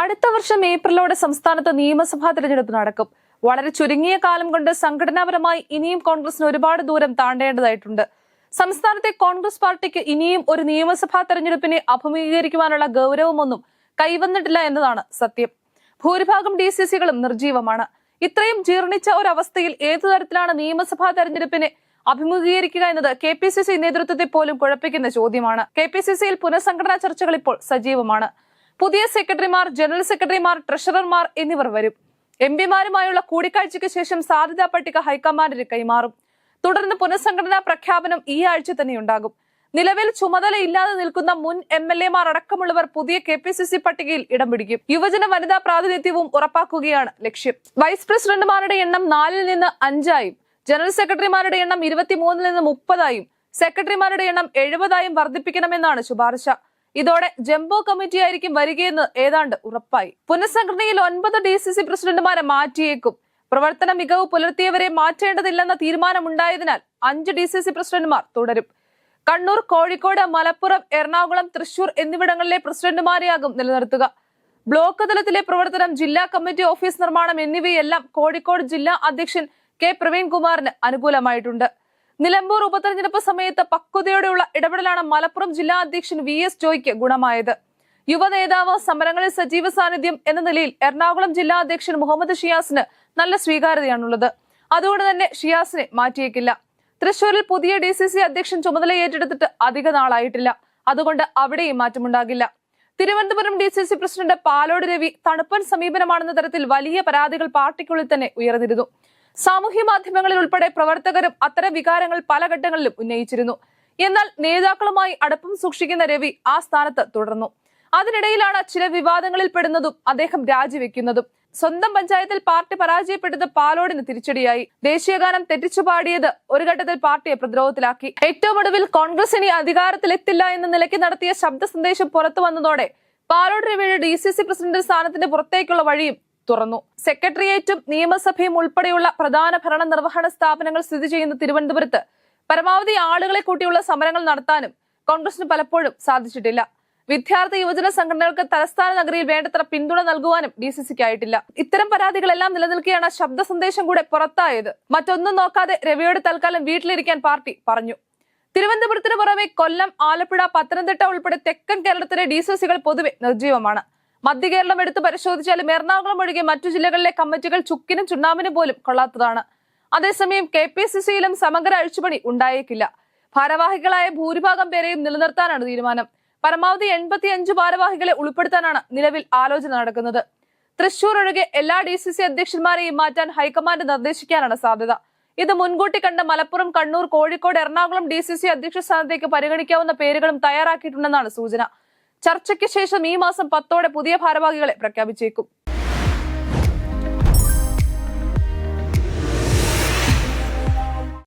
അടുത്ത വർഷം ഏപ്രിലോടെ സംസ്ഥാനത്ത് നിയമസഭാ തെരഞ്ഞെടുപ്പ് നടക്കും. വളരെ ചുരുങ്ങിയ കാലം കൊണ്ട് സംഘടനാപരമായി ഇനിയും കോൺഗ്രസിന് ഒരുപാട് ദൂരം താണ്ടേണ്ടതായിട്ടുണ്ട്. സംസ്ഥാനത്തെ കോൺഗ്രസ് പാർട്ടിക്ക് ഇനിയും ഒരു നിയമസഭാ തെരഞ്ഞെടുപ്പിനെ അഭിമുഖീകരിക്കുവാനുള്ള ഗൗരവമൊന്നും കൈവന്നിട്ടില്ല എന്നതാണ് സത്യം. ഭൂരിഭാഗം ഡി സി സികളും നിർജീവമാണ് ഇത്രയും ജീർണിച്ച ഒരവസ്ഥയിൽ ഏതു തരത്തിലാണ് നിയമസഭാ തെരഞ്ഞെടുപ്പിനെ അഭിമുഖീകരിക്കുക എന്നത് കെ പി സി സി നേതൃത്വത്തെ പോലും കുഴപ്പിക്കുന്ന ചോദ്യമാണ്. കെ പി സി സിയിൽ പുനഃസംഘടനാ ചർച്ചകൾ ഇപ്പോൾ സജീവമാണ്. പുതിയ സെക്രട്ടറിമാർ ജനറൽ സെക്രട്ടറിമാർ ട്രഷറർമാർ എന്നിവർ വരും. എം പിമാരുമായുള്ള കൂടിക്കാഴ്ചയ്ക്ക് ശേഷം സാധ്യതാ പട്ടിക ഹൈക്കമാൻഡിന് കൈമാറും. തുടർന്ന് പുനഃസംഘടനാ പ്രഖ്യാപനം ഈ ആഴ്ച തന്നെ ഉണ്ടാകും നിലവിൽ ചുമതലയില്ലാതെ നിൽക്കുന്ന മുൻ എം എൽ എമാർ അടക്കമുള്ളവർ പുതിയ കെ പി സി സി പട്ടികയിൽ ഇടം പിടിക്കും. യുവജന വനിതാ പ്രാതിനിധ്യവും ഉറപ്പാക്കുകയാണ് ലക്ഷ്യം. വൈസ് പ്രസിഡന്റുമാരുടെ എണ്ണം നാലിൽ നിന്ന് അഞ്ചായും ജനറൽ സെക്രട്ടറിമാരുടെ എണ്ണം ഇരുപത്തിമൂന്നിൽ നിന്ന് മുപ്പതായും സെക്രട്ടറിമാരുടെ എണ്ണം എഴുപതായും വർദ്ധിപ്പിക്കണമെന്നാണ് ശുപാർശ. ഇതോടെ ജംബോ കമ്മിറ്റി ആയിരിക്കും വരികയെന്ന് ഏതാണ്ട് ഉറപ്പായി. പുനഃസംഘടനയിൽ ഒൻപത് ഡി സി സി പ്രസിഡന്റുമാരെ മാറ്റിയേക്കും. പ്രവർത്തന മികവ് പുലർത്തിയവരെ മാറ്റേണ്ടതില്ലെന്ന തീരുമാനമുണ്ടായതിനാൽ അഞ്ച് ഡി സി സി പ്രസിഡന്റുമാർ തുടരും. കണ്ണൂർ കോഴിക്കോട് മലപ്പുറം എറണാകുളം തൃശൂർ എന്നിവിടങ്ങളിലെ പ്രസിഡന്റുമാരെയാകും നിലനിർത്തുക. ബ്ലോക്ക് തലത്തിലെ പ്രവർത്തനം ജില്ലാ കമ്മിറ്റി ഓഫീസ് നിർമ്മാണം എന്നിവയെല്ലാം കോഴിക്കോട് ജില്ലാ അധ്യക്ഷൻ കെ. പ്രവീൺകുമാറിന് അനുകൂലമായിട്ടുണ്ട്. നിലമ്പൂർ ഉപതെരഞ്ഞെടുപ്പ് സമയത്ത് പക്വതയോടെയുള്ള ഇടപെടലാണ് മലപ്പുറം ജില്ലാ അധ്യക്ഷൻ വി എസ് ജോയ്ക്ക് ഗുണമായത്. യുവ നേതാവ് സമരങ്ങളിൽ സജീവ സാന്നിധ്യം എന്ന നിലയിൽ എറണാകുളം ജില്ലാ അധ്യക്ഷൻ മുഹമ്മദ് ഷിയാസിന് നല്ല സ്വീകാര്യതയാണുള്ളത്. അതുകൊണ്ട് തന്നെ ഷിയാസിനെ മാറ്റിയേക്കില്ല. തൃശൂരിൽ പുതിയ ഡി സി സി അധ്യക്ഷൻ ചുമതല ഏറ്റെടുത്തിട്ട് അധിക നാളായിട്ടില്ല. അതുകൊണ്ട് അവിടെയും മാറ്റമുണ്ടാകില്ല. Thiruvananthapuram D C C president Palode Ravi തണുപ്പൻ സമീപനമാണെന്ന തരത്തിൽ വലിയ പരാതികൾ പാർട്ടിക്കുള്ളിൽ തന്നെ ഉയർന്നിരുന്നു. സാമൂഹ്യ മാധ്യമങ്ങളിൽ ഉൾപ്പെടെ പ്രവർത്തകരും അത്തരം വികാരങ്ങൾ പല ഘട്ടങ്ങളിലും ഉന്നയിച്ചിരുന്നു. എന്നാൽ നേതാക്കളുമായി അടുപ്പം സൂക്ഷിക്കുന്ന രവി ആ സ്ഥാനത്ത് തുടർന്നു. അതിനിടയിലാണ് ചില വിവാദങ്ങളിൽ പെടുന്നതും അദ്ദേഹം രാജിവെക്കുന്നതും. സ്വന്തം പഞ്ചായത്തിൽ പാർട്ടി പരാജയപ്പെട്ടത് പാലോടിന് തിരിച്ചടിയായി. ദേശീയഗാനം തെറ്റിച്ചു പാടിയത് ഒരു ഘട്ടത്തിൽ പാർട്ടിയെ പ്രതിരോധത്തിലാക്കി. ഏറ്റവും ഒടുവിൽ കോൺഗ്രസ് ഇനി അധികാരത്തിലെത്തില്ല എന്ന നിലയ്ക്ക് നടത്തിയ ശബ്ദ സന്ദേശം പുറത്തു വന്നതോടെ പാലോട് രവിയുടെ ഡി സി സി പ്രസിഡന്റ് സ്ഥാനത്തിന്റെ പുറത്തേക്കുള്ള വഴിയും തുറന്നു. സെക്രട്ടേറിയറ്റും നിയമസഭയും ഉൾപ്പെടെയുള്ള പ്രധാന ഭരണ നിർവഹണ സ്ഥാപനങ്ങൾ സ്ഥിതി ചെയ്യുന്ന തിരുവനന്തപുരത്ത് പരമാവധി ആളുകളെ കൂട്ടിയുള്ള സമരങ്ങൾ നടത്താനും കോൺഗ്രസിന് പലപ്പോഴും സാധിച്ചിട്ടില്ല. വിദ്യാർത്ഥി യുവജന സംഘടനകൾക്ക് തലസ്ഥാന നഗരിയിൽ വേണ്ടത്ര പിന്തുണ നൽകുവാനും ഡി സി സിക്ക് ആയിട്ടില്ല ഇത്തരം പരാതികളെല്ലാം നിലനിൽക്കെയാണ് ശബ്ദ സന്ദേശം കൂടെ പുറത്തായത്. മറ്റൊന്നും നോക്കാതെ രവിയോട് തൽക്കാലം വീട്ടിലിരിക്കാൻ പാർട്ടി പറഞ്ഞു. തിരുവനന്തപുരത്തിന് പുറമെ കൊല്ലം ആലപ്പുഴ പത്തനംതിട്ട ഉൾപ്പെടെ തെക്കൻ കേരളത്തിലെ ഡി സി സികൾ പൊതുവെ നിർജീവമാണ്. മധ്യ കേരളം എടുത്തു പരിശോധിച്ചാലും എറണാകുളം ഒഴികെ മറ്റു ജില്ലകളിലെ കമ്മിറ്റികൾ ചുക്കിനും ചുണ്ണാമ്പിനും പോലും കൊള്ളാത്തതാണ്. അതേസമയം കെ പി സി സിയിലും സമഗ്ര അഴിച്ചുപണി ഉണ്ടായേക്കില്ല. ഭാരവാഹികളായ ഭൂരിഭാഗം പേരെയും നിലനിർത്താനാണ് തീരുമാനം. പരമാവധി എൺപത്തി അഞ്ച് ഭാരവാഹികളെ ഉൾപ്പെടുത്താനാണ് നിലവിൽ ആലോചന നടക്കുന്നത്. തൃശൂർ ഒഴികെ എല്ലാ ഡി സി സി അധ്യക്ഷന്മാരെയും മാറ്റാൻ ഹൈക്കമാൻഡ് നിർദ്ദേശിക്കാനാണ് സാധ്യത. ഇത് മുൻകൂട്ടി കണ്ട് Malappuram Kannur Kozhikode Ernakulam D C C അധ്യക്ഷ സ്ഥാനത്തേക്ക് പരിഗണിക്കാവുന്ന പേരുകളും തയ്യാറാക്കിയിട്ടുണ്ടെന്നാണ് സൂചന. ചർച്ചയ്ക്ക് ശേഷം ഈ മാസം പത്തോടെ പുതിയ ഭാരവാഹികളെ പ്രഖ്യാപിച്ചേക്കും.